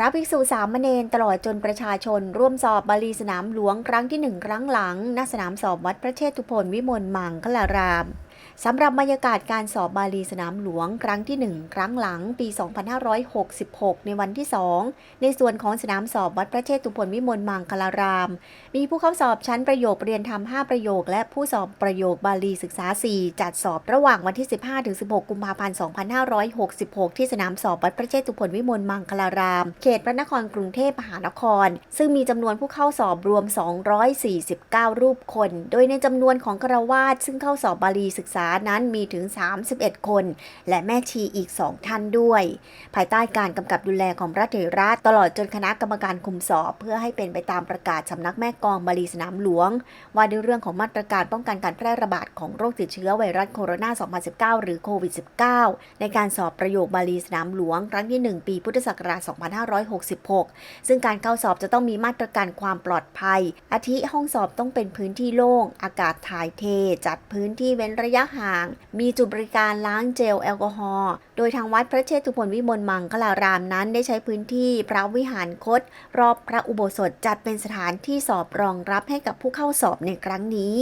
พระภิกษุสามเณรตลอดจนประชาชน ร่วมสอบบาลีสนามหลวงครั้งที่หนึ่งครั้งหลังณสนามสอบวัดพระเชตุพนวิมลมังคลาราม สำหรับบรรยากาศการสอบบาลีสนามหลวง ครั้งที่ 1 ครั้งหลังปี 2566 ในวันที่ 2 ในส่วนของสนามสอบวัดพระเชตุพนวิมลมังคลาราม มีผู้เข้าสอบชั้นประโยคเรียนธรรม5ประโยค และผู้สอบประโยคบาลีศึกษา 4 จัดสอบระหว่างวันที่ 15-16 กุมภาพันธ์ 2566 ที่สนามสอบวัดพระเชตุพนวิมลมังคลาราม เขตพระนครกรุงเทพมหานคร ซึ่งมีจำนวนผู้เข้าสอบรวม 249 รูปคน โดยในจำนวนของคราวาสซึ่งเข้าสอบบาลีศึกษานั้นมีถึง 31 คน และแม่ชีอีก 2 ท่านด้วย ภายใต้การกำกับดูแลของพระเถระตลอดจนคณะกรรมการคุมสอบ เพื่อให้เป็นไปตามประกาศสำนักแม่กองบาลีสนามหลวง ว่าด้วยเรื่องของมาตรการป้องกันการแพร่ระบาดของโรคติดเชื้อไวรัสโคโรนา 2019 หรือโควิด -19 ในการสอบประโยคบาลีสนามหลวง ครั้งที่ 1 ปีพุทธศักราช 2566 ซึ่งการเข้าสอบจะต้องมีมาตรการความปลอดภัย อาทิห้องสอบต้องเป็นพื้นที่โล่ง อากาศถ่ายเท จัดพื้นที่เว้นระยะยะห่าง มีจุดบริการล้างเจลแอลกอฮอล์ โดยทางวัดพระเชตุพนวิมลมังคลารามนั้นได้ใช้พื้นที่พระวิหารคต รอบพระอุโบสถจัดเป็นสถานที่สอบรองรับให้กับผู้เข้าสอบในครั้งนี้